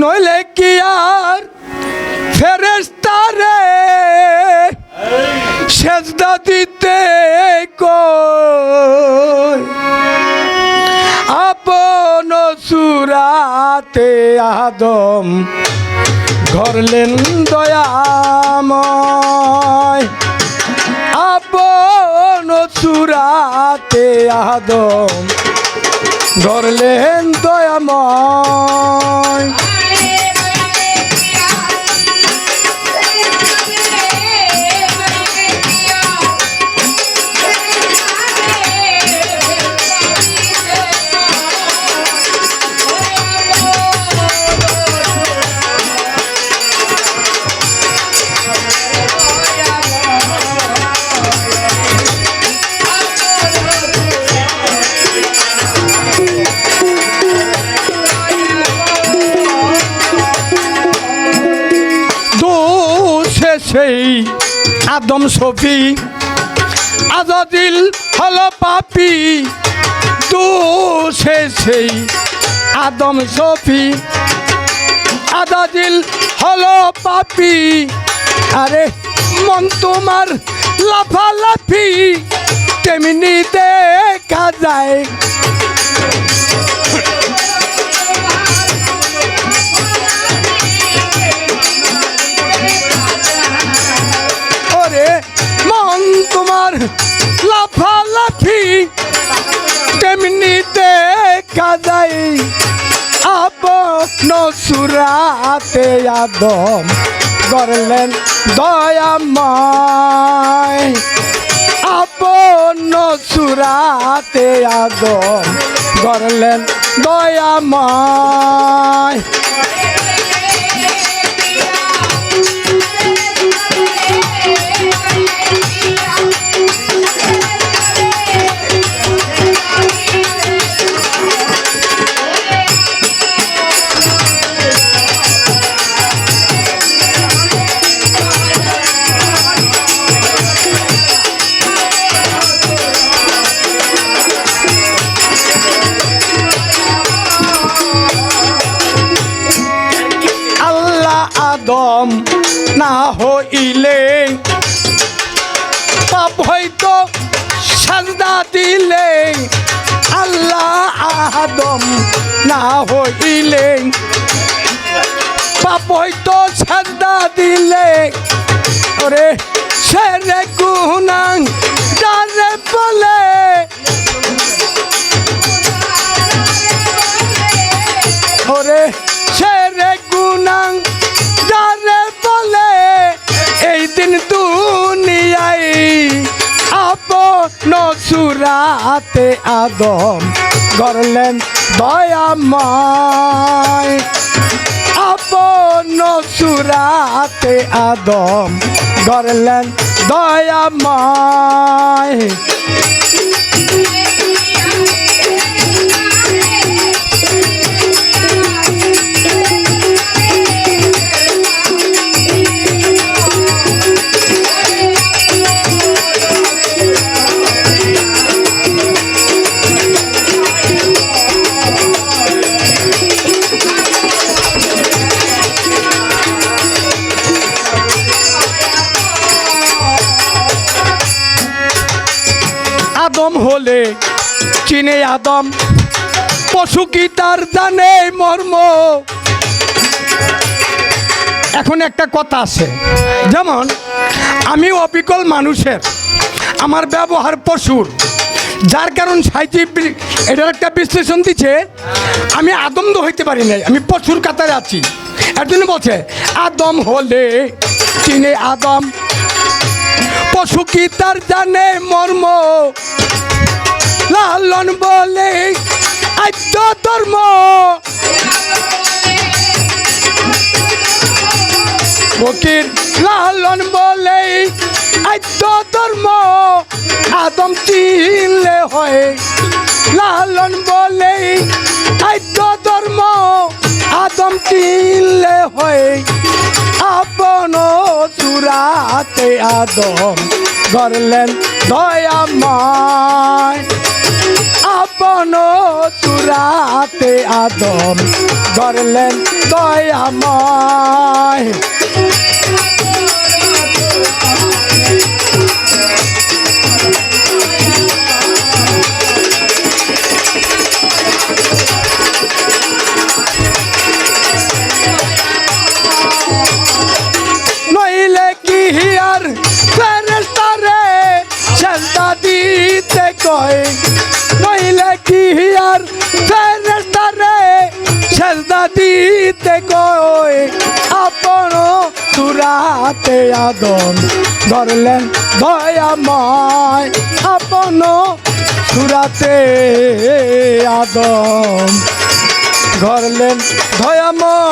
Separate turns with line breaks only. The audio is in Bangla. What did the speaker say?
নইলে কি আর ফেরেস্তারে সেজদা দিতে কই আপন সুরাতে আদম ঘরলেন দয়াময়। আপন সুরাতে আদম ধরলেন দয়াময় সেই আদম সফি আজাদিল হল পাপি, দোষে সেই আদম সফি। আজাদিল হল পাপি, আরে মন তোমার লাফালাফি, তেমনি দেখা যায়। মন তোমার লাফালাফি তেমনি দেখা যায় আপন সুরাতে আদম করলেন দয়াময় আপন সুরাতে আদম করলেন দয়াময় আদম না হইলে পাপ হয়তো সাজদা দিলে আল্লাহ আদম না হইলে পাপ হয়তো সাজদা দিলে, ওরে সেরে গুনাং সুরাতে আদম গড়লেন দয়াময়। আপন সুরাতে আদম গড়লেন দয়াময়। আদম হলে, চিনে আদম। পশু কি তার জানে মর্ম? এখন একটা কথা আছে। যেমন, আমি অবিকল মানুষের, আমার ব্যবহার পশুর। যার কারণ সাহিত্যিক এটার একটা বিশ্লেষণ দিচ্ছে, আমি আদম তো হইতে পারি নাই, আমি পশুর কাতারে আছি। এর জন্য বলছে, আদম হলে, চিনে আদম। কি তার জানে মর্ম। লালন বলে, আদ্য ধর্ম। ফকির লালন বলে, আদ্য ধর্ম। আদম চিনলে হয়। লালন বলে, আদ্য ধর্ম। আদম চিনলে হয়। আপন চূড়াতে আদম গড়লেন দয়াময়। আপন সুরাতে আদম ধরলেন দয়াময়। নইলে কি হিয়ার ফেরেস্তারে সেজদা দিতে কয়, নইলে কি হিয়ার ফেরেস্তারে সেজদা দিতে কয়, আপন সুরাতে আদম ধরলেন দয়াময়। আপন সুরাতে আদম ধরলেন দয়াময়।